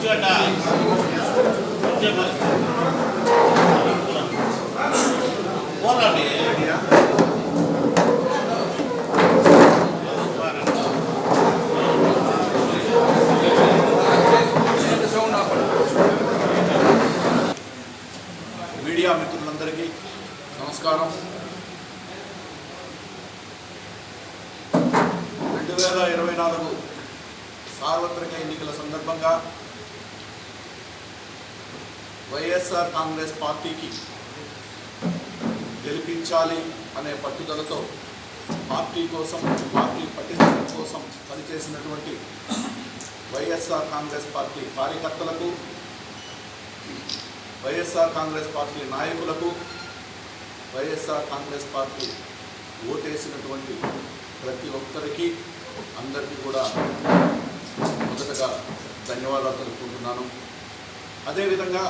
కూర్చోట. కూర్చోమని. పోరాడి మీడియా మిత్రులందరికీ నమస్కారం. రెండు వేల ఇరవై నాలుగు సార్వత్రిక ఎన్నికల సందర్భంగా వైఎస్ఆర్ కాంగ్రెస్ పార్టీకి గెలిపించాలి అనే పట్టుదలతో పార్టీ కోసం పార్టీ పటిష్టం కోసం పనిచేసినటువంటి వైఎస్ఆర్ కాంగ్రెస్ పార్టీ కార్యకర్తలకు వైఎస్ఆర్ కాంగ్రెస్ పార్టీ నాయకులకు వైఎస్ఆర్ కాంగ్రెస్ పార్టీ ఓటేసినటువంటి ప్రతి ఒక్కరికి అందరికీ కూడా మొదటగా ధన్యవాదాలు తెలుపుకుంటున్నాను. అదేవిధంగా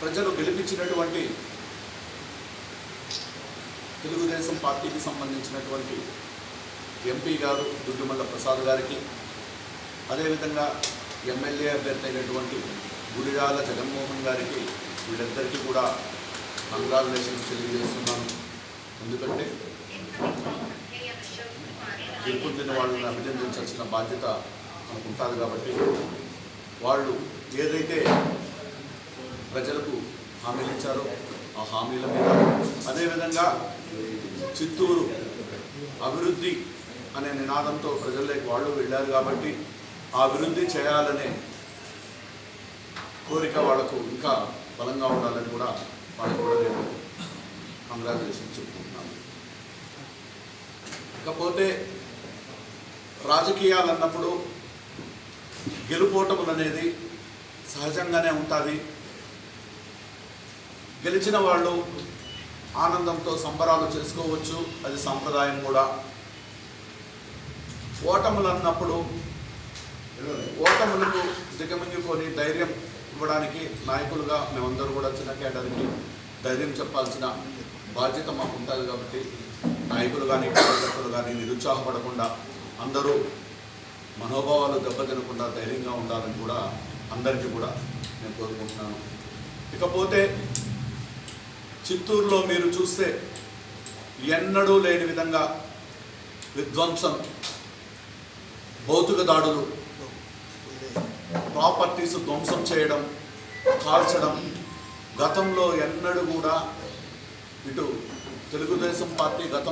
ప్రజలు గెలిపించినటువంటి తెలుగుదేశం పార్టీకి సంబంధించినటువంటి ఎంపీ గారు దుడ్డుమల్ల ప్రసాద్ గారికి అదేవిధంగా ఎమ్మెల్యే అభ్యర్థి అయినటువంటి గుడిరాల జగన్మోహన్ గారికి వీళ్ళిద్దరికీ కూడా కంగ్రాచులేషన్స్ తెలియజేస్తున్నాను. ఎందుకంటే గెలుపొందిన వాళ్ళని అభినందించాల్సిన బాధ్యత మనకు ఉంటుంది కాబట్టి వాళ్ళు ఏదైతే ప్రజలకు హామీలు ఇచ్చారో ఆ హామీల మీద అదేవిధంగా చిత్తూరు అభివృద్ధి అనే నినాదంతో ప్రజల్లోకి వాళ్ళు వెళ్ళారు కాబట్టి ఆ అభివృద్ధి చేయాలనే కోరిక వాళ్ళకు ఇంకా బలంగా ఉండాలని కూడా వాళ్ళకు కూడా నేను కంగ్రాచులేషన్ చెప్పుకుంటున్నాను. ఇకపోతే రాజకీయాలు అన్నప్పుడు గెలుపోటములు అనేది సహజంగానే ఉంటుంది. గెలిచిన వాళ్ళు ఆనందంతో సంబరాలు చేసుకోవచ్చు అది సంప్రదాయం కూడా. ఓటములు అన్నప్పుడు ఓటములకు దిగమింగుకొని ధైర్యం ఇవ్వడానికి నాయకులుగా మేమందరూ కూడా చిన్న కేటర్కి ధైర్యం చెప్పాల్సిన బాధ్యత మాకు ఉంటుంది కాబట్టి నాయకులు కానీ కార్యకర్తలు కానీ నిరుత్సాహపడకుండా అందరూ మనోభావాలు దెబ్బతినకుండా ధైర్యంగా ఉండాలని కూడా అందరికీ కూడా నేను కోరుకుంటున్నాను. ఇకపోతే చిత్తూరులో మీరు చూస్తే ఎన్నడూ లేని విధంగా విధ్వంసం భౌతిక దాడులు ప్రాపర్టీస్ ధ్వంసం చేయడం కాల్చడం గతంలో ఎన్నడూ కూడా ఇటు తెలుగుదేశం పార్టీ గతం